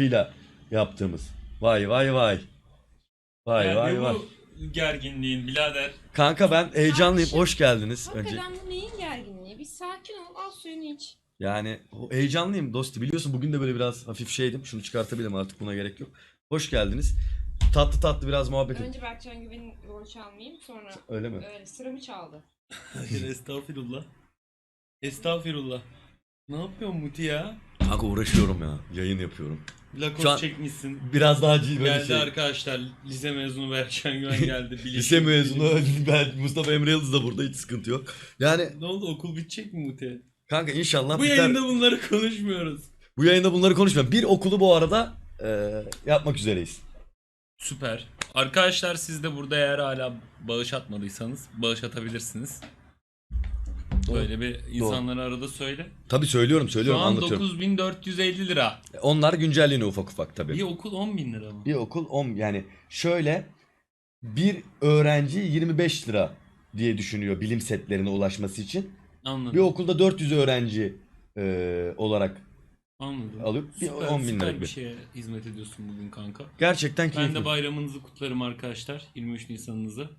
ile yaptığımız. Vay vay vay. Vay Yani vay bu vay. gerginliğin birader. Kanka ben heyecanlıyım. Hoş geldiniz. Önce Hakikaten bu neyin gerginliği? Bir sakin ol, al suyunu iç. yani o- heyecanlıyım dostu. Biliyorsun bugün de böyle biraz hafif şeydim. Şunu çıkartabilirim artık buna gerek yok. Hoş geldiniz. Tatlı tatlı biraz muhabbet edelim. Önce Berkcan Güven'in rol çalmayayım, sonra Öyle mi? öyle sıramı çaldı. Hayır estağfirullah. Estağfirullah. Ne yapıyorsun Muti ya? Kanka uğraşıyorum ya. Yayın yapıyorum. Lakos an- çekmişsin. Biraz daha ciddi böyle Geldi şey. arkadaşlar. Lise mezunu Berkcan Güven geldi. Bilim- Lise mezunu ben Mustafa Emre Yıldız da burada hiç sıkıntı yok. Yani Ne oldu okul bitecek mi Muti? kanka inşallah Bu biter. yayında bunları konuşmuyoruz. Bu yayında bunları konuşmayalım. Bir okulu bu arada e, yapmak üzereyiz. Süper. Arkadaşlar siz de burada eğer hala bağış atmadıysanız bağış atabilirsiniz. Böyle bir insanlara arada söyle. Tabii söylüyorum Şu söylüyorum an anlatıyorum. 9450 lira. Onlar güncelliğine ufak ufak tabii. Bir okul 10 bin lira mı? Bir okul 10 yani şöyle bir öğrenci 25 lira diye düşünüyor bilim setlerine ulaşması için. Anladım. Bir okulda 400 öğrenci e, olarak Anladım. alıp bir Süper, 10 bin süper lira bir gibi. şeye hizmet ediyorsun bugün kanka. Gerçekten Ben keyifli. de bayramınızı kutlarım arkadaşlar. 23 Nisan'ınızı.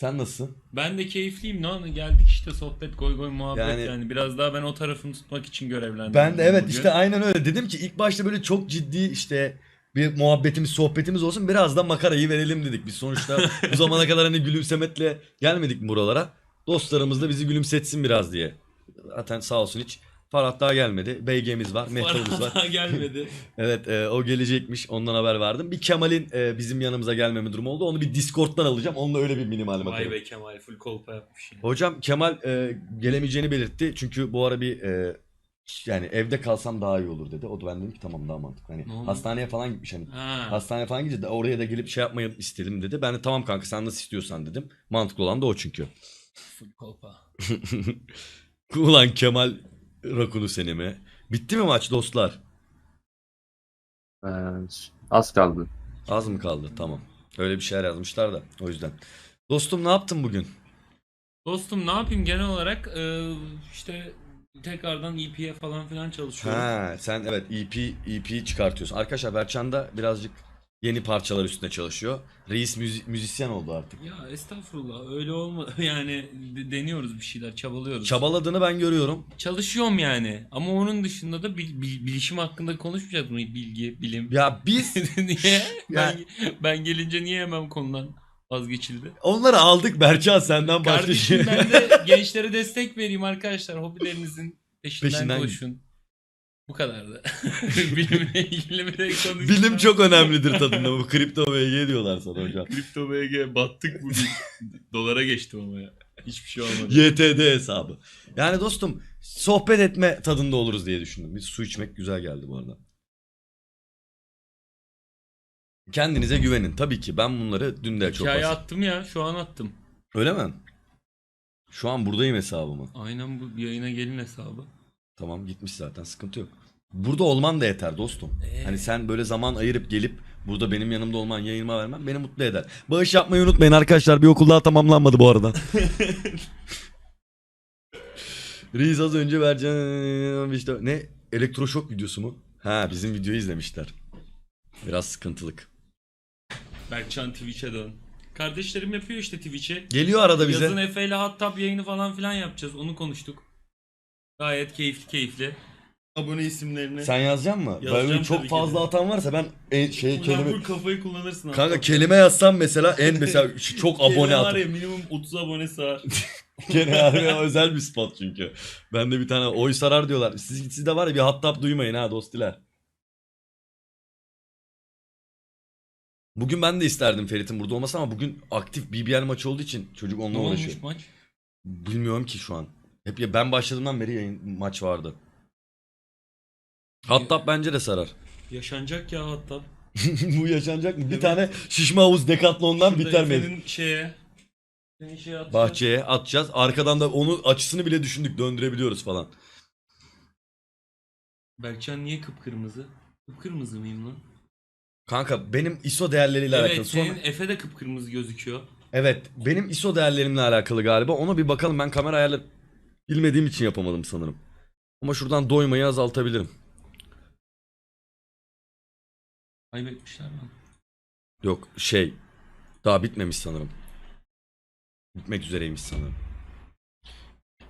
Sen nasılsın? Ben de keyifliyim. Ne oldu? Geldik işte sohbet, goy goy muhabbet Yani- yani. Biraz daha ben o tarafını tutmak için görevlendim. Ben de evet bugün. işte aynen öyle. Dedim ki ilk başta böyle çok ciddi işte bir muhabbetimiz, sohbetimiz olsun. Biraz da makarayı verelim dedik. Biz sonuçta bu zamana kadar hani gülümsemetle gelmedik buralara. Dostlarımız da bizi gülümsetsin biraz diye. Zaten sağ olsun hiç Farhat daha gelmedi. BG'miz var, Mehtap'ımız var. Gelmedi. Evet e, o gelecekmiş. Ondan haber verdim. Bir Kemal'in e, bizim yanımıza gelmeme durumu oldu. Onu bir Discord'dan alacağım. Onunla öyle bir minimal Vay bakalım. be Kemal full kolpa yapmış yani. Hocam Kemal e, gelemeyeceğini belirtti. Çünkü bu ara bir e, yani evde kalsam daha iyi olur dedi. O da ben dedim ki tamam daha mantıklı. Hani hastaneye falan gitmiş hani. Ha. Hastaneye falan gidince de oraya da gelip şey yapmayı istedim dedi. Ben de tamam kanka sen nasıl istiyorsan dedim. Mantıklı olan da o çünkü. Full kolpa. Ulan Kemal Rakunu seni mi? Bitti mi maç dostlar? Ee, az kaldı. Az mı kaldı? Tamam. Öyle bir şeyler yazmışlar da o yüzden. Dostum ne yaptın bugün? Dostum ne yapayım genel olarak e, işte tekrardan EP'ye falan filan çalışıyorum. Ha, sen evet EP EP çıkartıyorsun. Arkadaşlar Berçan da birazcık yeni parçalar üstüne çalışıyor. Reis müzi- müzisyen oldu artık. Ya estağfurullah öyle olma yani de- deniyoruz bir şeyler çabalıyoruz. Çabaladığını ben görüyorum. Çalışıyorum yani ama onun dışında da bil- bil- bilişim hakkında konuşmayacağız mı? Bilgi, bilim. Ya biz niye? Ben, ben gelince niye hemen konudan vazgeçildi? onları aldık Berçan senden başka Kardeşim ben de gençlere destek vereyim arkadaşlar. Hobilerinizin peşinden, Peşinden koşun. Bu kadardı. Bilimle ilgili bir konuşma. Bilim çok önemlidir tadında. Bu kripto VG diyorlar sana hocam. Kripto BG battık bugün. Dolara geçtim ama ya. Hiçbir şey olmadı. YTD hesabı. Yani dostum sohbet etme tadında oluruz diye düşündüm. Bir su içmek güzel geldi bu arada. Kendinize güvenin. Tabii ki ben bunları dün de çok Hikaye attım ya. Şu an attım. Öyle mi? Şu an buradayım hesabımı. Aynen bu yayına gelin hesabı. Tamam gitmiş zaten sıkıntı yok. Burada olman da yeter dostum. Ee? Hani sen böyle zaman ayırıp gelip burada benim yanımda olman, yayınıma vermen beni mutlu eder. Bağış yapmayı unutmayın arkadaşlar. Bir okul daha tamamlanmadı bu arada. Reis az önce vereceğim işte ne elektroşok videosu mu? Ha bizim videoyu izlemişler. Biraz sıkıntılık. Berkcan Twitch'e dön. Kardeşlerim yapıyor işte Twitch'e. Geliyor arada bize. Yazın Efe ile Hattab yayını falan filan yapacağız. Onu konuştuk. Gayet keyifli keyifli. Abone isimlerini. Sen yazacak mı? Yazacağım Böyle çok tabii ki fazla de. atan varsa ben en, şey Ulan kelime bu kafayı kullanırsın. Kanka Hattab. kelime yazsam mesela en mesela şu çok Kelime abone var ya minimum 30 abonesi var. Gene harbi özel bir spot çünkü. Ben de bir tane oy sarar diyorlar. Siz, sizde var ya bir hattap duymayın ha dostiler. Bugün ben de isterdim Ferit'in burada olması ama bugün aktif BBL maçı olduğu için çocuk ne onunla olmuş uğraşıyor. maç? Bilmiyorum ki şu an. Hep ya ben başladığımdan beri yayın maç vardı. Hattap bence de sarar. Yaşanacak ya Hattab. Bu yaşanacak mı? Bir Evet. tane şişme havuz Decathlon'dan Şurada biter mi? Efe'nin şeye. Senin şeye atacağız. Bahçeye atacağız. Arkadan da onun açısını bile düşündük döndürebiliyoruz falan. Berkcan niye kıpkırmızı? Kıpkırmızı mıyım lan? Kanka benim ISO değerleriyle Evet alakalı. Sonra- senin Efe de kıpkırmızı gözüküyor. Evet benim ISO değerlerimle alakalı galiba. Ona bir bakalım ben kamera ayarları bilmediğim için yapamadım sanırım. Ama şuradan doymayı azaltabilirim. Kaybetmişler mi? Yok şey daha bitmemiş sanırım. Bitmek üzereymiş sanırım.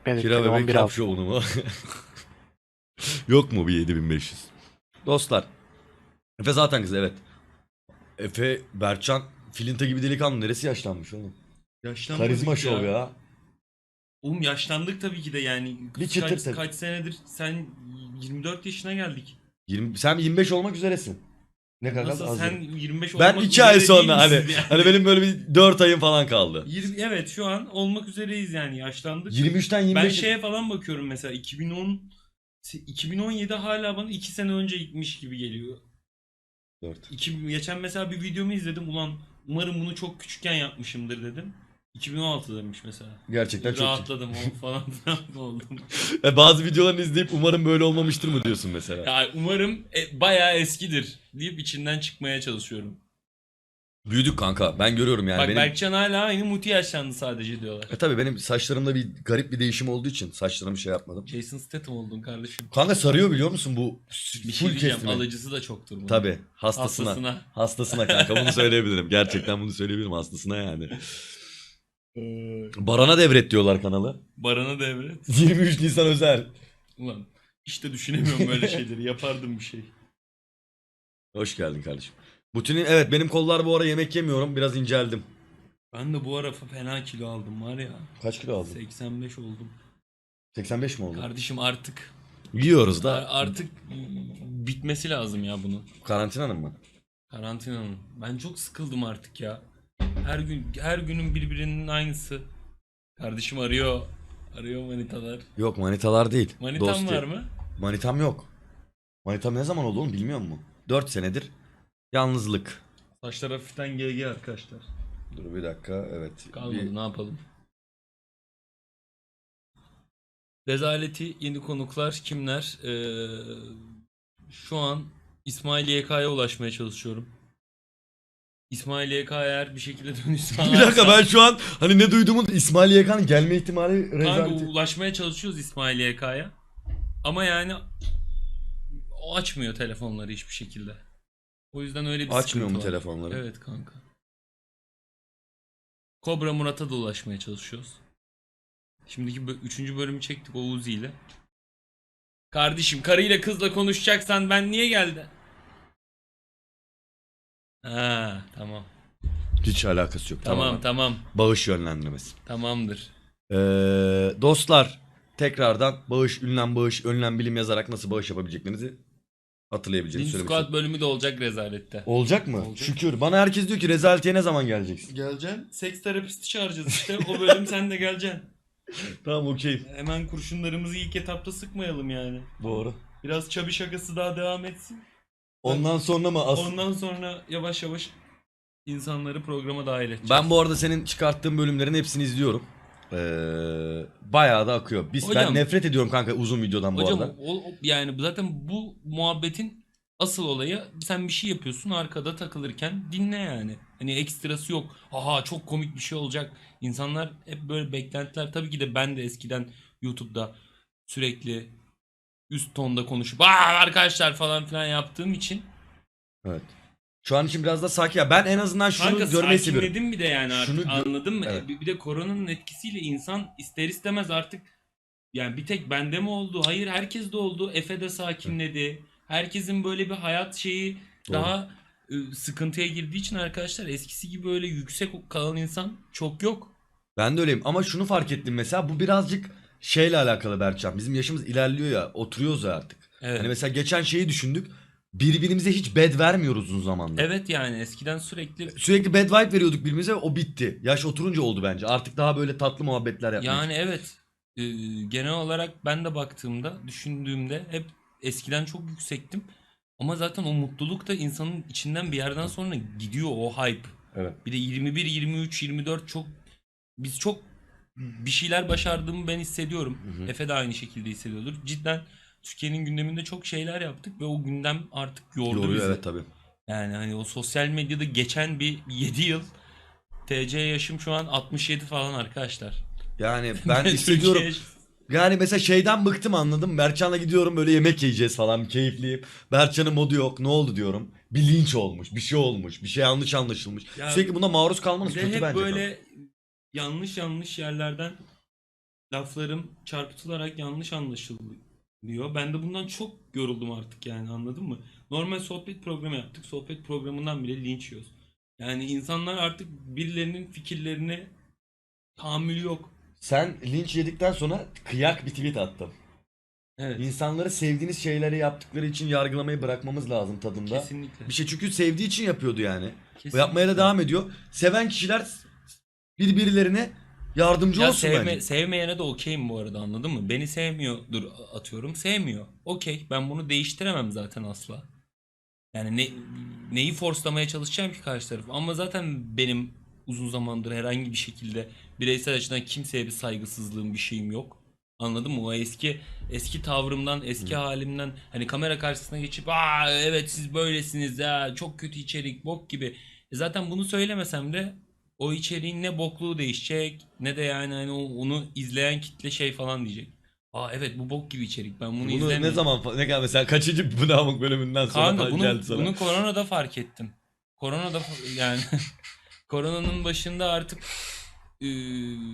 Evet, Kira bebek 11 yap şovunu mu? Yok mu bir 7500? Dostlar. Efe zaten kız evet. Efe Berçan Filinta gibi delikanlı neresi yaşlanmış oğlum? Yaşlanmadık Karizma şov ya. Oğlum yaşlandık tabii ki de yani. Bir çıtır kaç, tabii. kaç senedir sen 24 yaşına geldik. 20, sen 25 olmak üzeresin. Ne kadar Nasıl az sen değil. 25 Ben olmak 2 ay üzere değil sonra hani misin yani? hani benim böyle bir 4 ayım falan kaldı. 20 evet şu an olmak üzereyiz yani yaşlandık. 23'ten ben 25 şeye falan bakıyorum mesela 2010 2017 hala bana 2 sene önce gitmiş gibi geliyor. 4. İki, geçen mesela bir videomu izledim ulan umarım bunu çok küçükken yapmışımdır dedim. 2016 demiş mesela. Gerçekten çok Rahatladım o falan oldum. E, bazı videolarını izleyip umarım böyle olmamıştır mı diyorsun mesela. Ya umarım e, bayağı eskidir deyip içinden çıkmaya çalışıyorum. Büyüdük kanka. Ben görüyorum yani Bak benim Berkcan hala aynı Muti yaşlandı sadece diyorlar. E tabi benim saçlarımda bir garip bir değişim olduğu için saçlarımı şey yapmadım. Jason Statham oldun kardeşim. Kanka sarıyor biliyor musun bu Bir şey full diyeceğim kesme. alıcısı da çoktur bunun. Tabi hastasına. Hastasına. Hastasına kanka bunu söyleyebilirim. Gerçekten bunu söyleyebilirim hastasına yani. Baran'a devret diyorlar kanalı. Baran'a devret. 23 Nisan özel. Ulan işte düşünemiyorum böyle şeyleri. Yapardım bir şey. Hoş geldin kardeşim. Butinin evet benim kollar bu ara yemek yemiyorum. Biraz inceldim. Ben de bu ara fena kilo aldım var ya. Kaç kilo aldın? 85 oldum. 85 mi oldu? Kardeşim artık Yiyoruz ar- da. artık bitmesi lazım ya bunun. Karantinanın mı? Karantinanın. Ben çok sıkıldım artık ya. Her gün her günün birbirinin aynısı. Kardeşim arıyor. Arıyor manitalar. Yok manitalar değil. Manitan Dost var mı? Manitam yok. Manitam ne zaman oldu oğlum bilmiyor musun? 4 senedir yalnızlık. Saçlar hafiften GG arkadaşlar. Dur bir dakika evet. Kalmadı Bir- ne yapalım. Rezaleti yeni konuklar kimler? Ee, şu an İsmail YK'ya ulaşmaya çalışıyorum. İsmail YK eğer bir şekilde dönüş Bir dakika ben şu an hani ne duyduğumu İsmail Yekan gelme ihtimali Kanka ulaşmaya çalışıyoruz İsmail YK'ya. Ama yani o açmıyor telefonları hiçbir şekilde. O yüzden öyle bir Açmıyor sıkıntı mu var. telefonları? Evet kanka. Kobra Murat'a da ulaşmaya çalışıyoruz. Şimdiki bö- üçüncü bölümü çektik o Uzi ile. Kardeşim karıyla kızla konuşacaksan ben niye geldi? Ha tamam. Hiç alakası yok. Tamam Tamam. tamam. Bağış yönlendirmesi. Tamamdır. Ee, dostlar tekrardan bağış, ünlem bağış, önlem bilim yazarak nasıl bağış yapabileceklerinizi hatırlayabileceğinizi Din söylemek Squad istiyorum. bölümü de olacak rezalette. Olacak mı? Olacak. Şükür. Bana herkes diyor ki rezaletiye ne zaman geleceksin? Geleceksin. Seks terapisti çağıracağız işte. O bölüm sen de geleceksin. tamam okey. Hemen kurşunlarımızı ilk etapta sıkmayalım yani. Doğru. Biraz çabi şakası daha devam etsin. Ondan sonra mı? As- Ondan sonra yavaş yavaş insanları programa dahil edeceğiz. ben bu arada senin çıkarttığın bölümlerin hepsini izliyorum. Ee, bayağı da akıyor. Biz ben Hocam- nefret ediyorum kanka uzun videodan bu Hocam arada. o- o- yani zaten bu muhabbetin asıl olayı sen bir şey yapıyorsun arkada takılırken dinle yani. Hani ekstrası yok. Aha çok komik bir şey olacak. İnsanlar hep böyle beklentiler. Tabii ki de ben de eskiden YouTube'da sürekli üst tonda konuşup Aa, arkadaşlar falan filan yaptığım için Evet. Şu an için biraz da sakin. Ya ben en azından şunu Kanka görmeyi seviyorum. sakinledim bir de yani artık Şunu gö- anladın mı? Evet. Bir bir de koronanın etkisiyle insan ister istemez artık yani bir tek bende mi oldu? Hayır herkes de oldu. Efe de sakinledi. Herkesin böyle bir hayat şeyi Doğru. daha e, sıkıntıya girdiği için arkadaşlar eskisi gibi öyle yüksek kalan insan çok yok. Ben de öyleyim ama şunu fark ettim mesela bu birazcık şeyle alakalı Berkcan. Bizim yaşımız ilerliyor ya oturuyoruz ya artık. Evet. Hani mesela geçen şeyi düşündük. Birbirimize hiç bad vermiyoruz uzun zamandır. Evet yani eskiden sürekli Sürekli bad vibe veriyorduk birbirimize o bitti. Yaş oturunca oldu bence. Artık daha böyle tatlı muhabbetler yapmaya Yani evet. Ee, genel olarak ben de baktığımda, düşündüğümde hep eskiden çok yüksektim. Ama zaten o mutluluk da insanın içinden bir yerden sonra gidiyor o hype. Evet. Bir de 21, 23, 24 çok biz çok bir şeyler başardığımı ben hissediyorum. Hı hı. Efe de aynı şekilde hissediyordur. Cidden Türkiye'nin gündeminde çok şeyler yaptık ve o gündem artık yordu Yoruyor bizi. evet tabii. Yani hani o sosyal medyada geçen bir 7 yıl TC yaşım şu an 67 falan arkadaşlar. Yani ben hissediyorum. Yani mesela şeyden bıktım anladım. Berçan'la gidiyorum böyle yemek yiyeceğiz falan keyifliyim. Berçan'ın modu yok ne oldu diyorum. Bir linç olmuş bir şey olmuş bir şey yanlış anlaşılmış. Ya Sürekli buna maruz kalmanız kötü hep bence. böyle yanlış yanlış yerlerden laflarım çarpıtılarak yanlış anlaşılıyor. Ben de bundan çok yoruldum artık yani anladın mı? Normal sohbet programı yaptık. Sohbet programından bile linç yiyoruz. Yani insanlar artık birilerinin fikirlerine tahammülü yok. Sen linç yedikten sonra kıyak bir tweet attım. Evet. İnsanları sevdiğiniz şeyleri yaptıkları için yargılamayı bırakmamız lazım tadında. Kesinlikle. Bir şey çünkü sevdiği için yapıyordu yani. Bu Kesinlikle. yapmaya da devam ediyor. Seven kişiler birbirlerine yardımcı Ya olsun sevme, bence. sevmeyene de okeyim bu arada anladın mı? Beni sevmiyordur atıyorum. Sevmiyor. Okey. Ben bunu değiştiremem zaten asla. Yani ne, neyi forslamaya çalışacağım ki karşı taraf? Ama zaten benim uzun zamandır herhangi bir şekilde bireysel açıdan kimseye bir saygısızlığım bir şeyim yok. Anladın mı? O eski eski tavrımdan, eski halimden hani kamera karşısına geçip aa evet siz böylesiniz ya çok kötü içerik bok gibi. E zaten bunu söylemesem de o içeriğin ne bokluğu değişecek ne de yani hani o- onu izleyen kitle şey falan diyecek. Aa evet bu bok gibi içerik. Ben bunu, Bunu izlemiyorum. ne zaman fa- ne kadar mesela kaçıncı Bınamık bölümünden sonra Kanka falan bunu, geldi sana. bunu koronada fark ettim. Koronada fa- yani koronanın başında artık eee,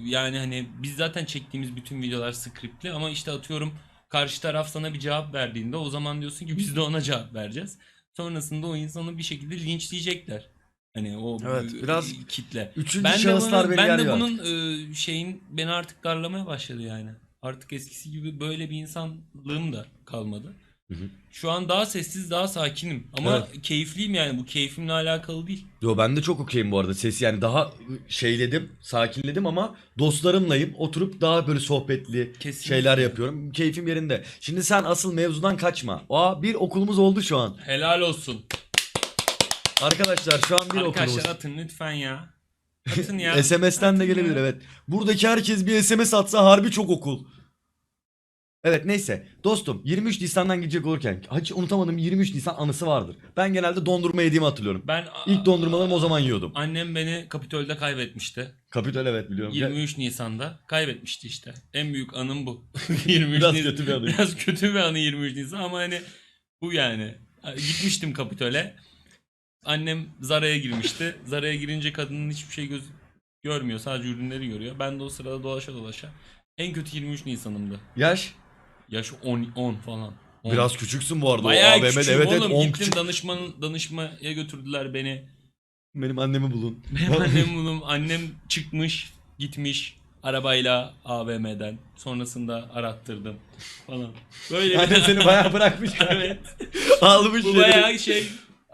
yani hani biz zaten çektiğimiz bütün videolar skriptli ama işte atıyorum karşı taraf sana bir cevap verdiğinde o zaman diyorsun ki biz de ona cevap vereceğiz. Sonrasında o insanı bir şekilde linçleyecekler. Hani o Evet, e, biraz kitle. Üçüncü Ben de şahıslar bunun, beni ben de bunun e, şeyin beni artık darlamaya başladı yani. Artık eskisi gibi böyle bir insanlığım da kalmadı. Hı hı. Şu an daha sessiz, daha sakinim. Ama keyifliyim yani. Bu keyfimle alakalı değil. Yo ben de çok okeyim bu arada. Ses yani daha şeyledim, sakinledim ama dostlarımlayım. Oturup daha böyle sohbetli Kesinlikle. şeyler yapıyorum. Keyfim yerinde. Şimdi sen asıl mevzudan kaçma. Aa bir okulumuz oldu şu an. Helal olsun. Arkadaşlar şu an bir. Arkadaşlar atın lütfen ya. Atın ya. SMS'ten de gelebilir evet. Buradaki herkes bir SMS atsa harbi çok okul. Evet neyse. Dostum 23 Nisan'dan gidecek olurken hiç unutamadığım 23 Nisan anısı vardır. Ben genelde dondurma yediğimi hatırlıyorum. Ben İlk dondurmalarımı o zaman yiyordum. Annem beni Kapitol'de kaybetmişti. Kapitol evet biliyorum. 23 Nisan'da kaybetmişti işte. En büyük anım bu. 23 Biraz Nisan- kötü bir anı. Biraz kötü bir anı 23 Nisan ama hani bu yani. Gitmiştim Kapitol'e. Annem Zara'ya girmişti. Zara'ya girince kadının hiçbir şey göz görmüyor. Sadece ürünleri görüyor. Ben de o sırada dolaşa dolaşa. En kötü 23 Nisan'ımdı. Yaş. Yaş 10 10 falan. 10. Biraz küçüksün bu arada. Bayağı o AVM'de küçüğüm evet evet oğlum. 10 Gittim küçük. danışman danışmaya götürdüler beni. Benim annemi bulun. Benim annem bunun annem çıkmış gitmiş arabayla AVM'den. Sonrasında arattırdım falan. Böyle Annem seni bayağı bırakmış. evet. Almış Bu bayağı şey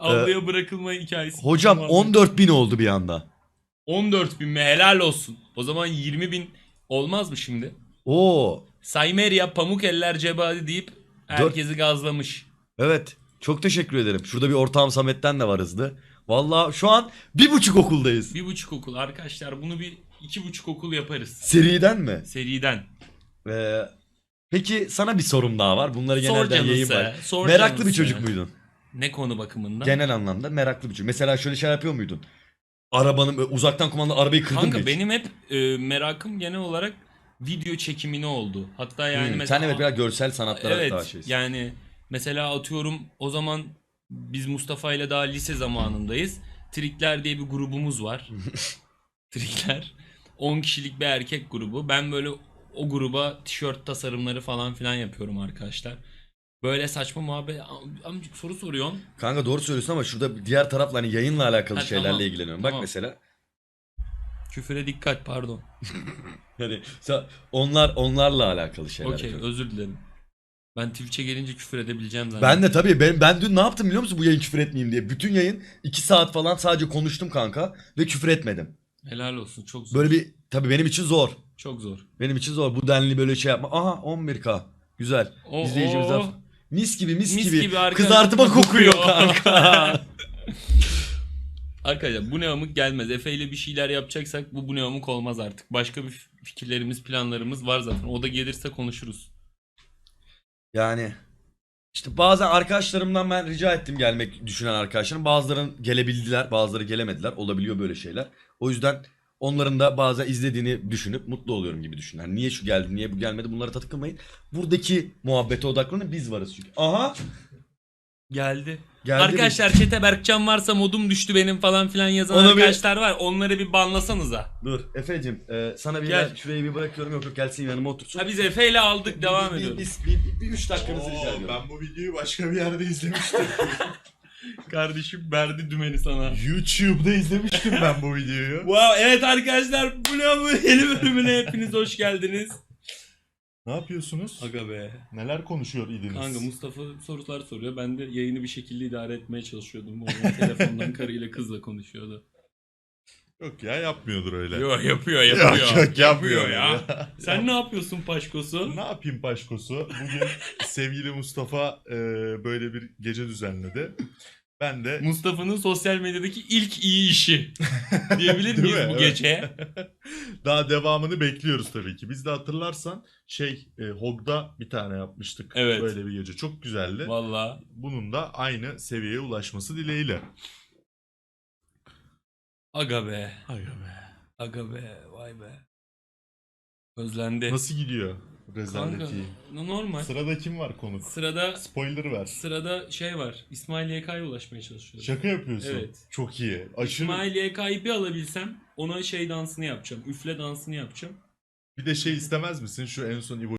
avluya bırakılma hikayesi. Hocam Muhabbet. 14 bin oldu bir anda. 14 bin mi helal olsun. O zaman 20 bin olmaz mı şimdi? Oo. Saymerya pamuk eller cebadi deyip herkesi gazlamış. Evet. Çok teşekkür ederim. Şurada bir ortağım Samet'ten de var hızlı. Valla şu an bir buçuk okuldayız. Bir buçuk okul arkadaşlar bunu bir iki buçuk okul yaparız. Seriden mi? Seriden. Ee, peki sana bir sorum daha var. Bunları Sor genelde yayın canısı, var. sor Meraklı bir canısı. çocuk muydun? Ne konu bakımından? Genel anlamda meraklı bir çocuk. Mesela şöyle şey yapıyor muydun? Arabanın böyle uzaktan kumanda arabayı kırdın mı Kanka hiç? benim hep e, merakım genel olarak video çekimine oldu. Hatta yani Hmm, mesela Sen evet biraz görsel sanatlara evet daha şeysin. yani mesela atıyorum o zaman biz Mustafa ile daha lise zamanındayız. Trikler diye bir grubumuz var. Trikler 10 kişilik bir erkek grubu. Ben böyle o gruba tişört tasarımları falan filan yapıyorum arkadaşlar. Böyle saçma muhabbet Am- amcık soru soruyorsun. Kanka doğru söylüyorsun ama şurada diğer tarafla hani yayınla alakalı Ha, şeylerle tamam, ilgileniyorum. Bak tamam. mesela Küfüre dikkat pardon. hani onlar onlarla alakalı şeyler. Okey yapıyorum. özür dilerim. Ben Twitch'e gelince küfür edebileceğim zannettim. Ben de tabii ben, ben dün ne yaptım biliyor musun bu yayın küfür etmeyeyim diye. Bütün yayın 2 saat falan sadece konuştum kanka ve küfür etmedim. Helal olsun çok zor. Böyle bir tabii benim için zor. Çok zor. Benim için zor. Bu denli böyle şey yapma. Aha 11k. Güzel. O, İzleyicimiz o- af- Mis gibi mis, Mis gibi. gibi arkadaşlar. Kızartma kokuyor kanka. Arkadaşlar bu ne amık gelmez. Efe ile bir şeyler yapacaksak bu bu ne amık olmaz artık. Başka bir fikirlerimiz, planlarımız var zaten. O da gelirse konuşuruz. yani işte bazen arkadaşlarımdan ben rica ettim gelmek düşünen arkadaşlarım. Bazıları gelebildiler, bazıları gelemediler. Olabiliyor böyle şeyler. O yüzden onların da bazen izlediğini düşünüp mutlu oluyorum gibi düşün. Yani niye şu geldi, niye bu gelmedi bunlara takılmayın. Buradaki muhabbete odaklanın biz varız çünkü. Aha! Geldi. Geldi Arkadaşlar çete Berkcan varsa modum düştü benim falan filan yazan Ona bir- arkadaşlar var. Onları bir banlasanıza. Dur Efe'cim e, sana bir Gel. ben şurayı bir bırakıyorum yok yok gelsin yanıma otursun. Ha biz Efe ile aldık Bir- devam bir, ediyoruz. Bir, bir, bir, bir üç dakikanızı rica Oo, ediyorum. ben bu videoyu başka bir yerde izlemiştim. Kardeşim verdi dümeni sana. YouTube'da izlemiştim ben bu videoyu. Wow evet arkadaşlar bu ne bu yeni bölümüne hepiniz hoş geldiniz. Ne yapıyorsunuz? Aga be. Neler konuşuyor idiniz? Kanka Mustafa sorular soruyor. Ben de yayını bir şekilde idare etmeye çalışıyordum. O yüzden telefondan karıyla kızla konuşuyordu. Yok ya yapmıyordur öyle. Yok yapıyor Yok, yapıyor. yok, yapmıyor ya. ya. Sen ne yapıyorsun Paşkosu? Ne yapayım Paşkosu? Bugün sevgili Mustafa e, böyle bir gece düzenledi. Ben de Mustafa'nın sosyal medyadaki ilk iyi işi diyebilir miyiz mi? bu gece? daha devamını bekliyoruz tabii ki. Biz de hatırlarsan şey e, Hog'da bir tane yapmıştık. Evet. Böyle bir gece. Çok güzeldi. Valla. Bunun da aynı seviyeye ulaşması dileğiyle. Aga be. Ay be. Aga be. Vay be. Özlendi. Nasıl gidiyor Kanka rezaleti? normal. Sırada kim var konuk? Sırada Spoiler ver. sırada şey var. İsmail YK'ya ulaşmaya çalışıyoruz. Şaka yapıyorsun. Evet. Çok iyi. Aşırı. İsmail YK'yı bir alabilsem ona şey dansını yapacağım. Üfle dansını yapacağım. Bir de şey istemez misin? Şu en son İbo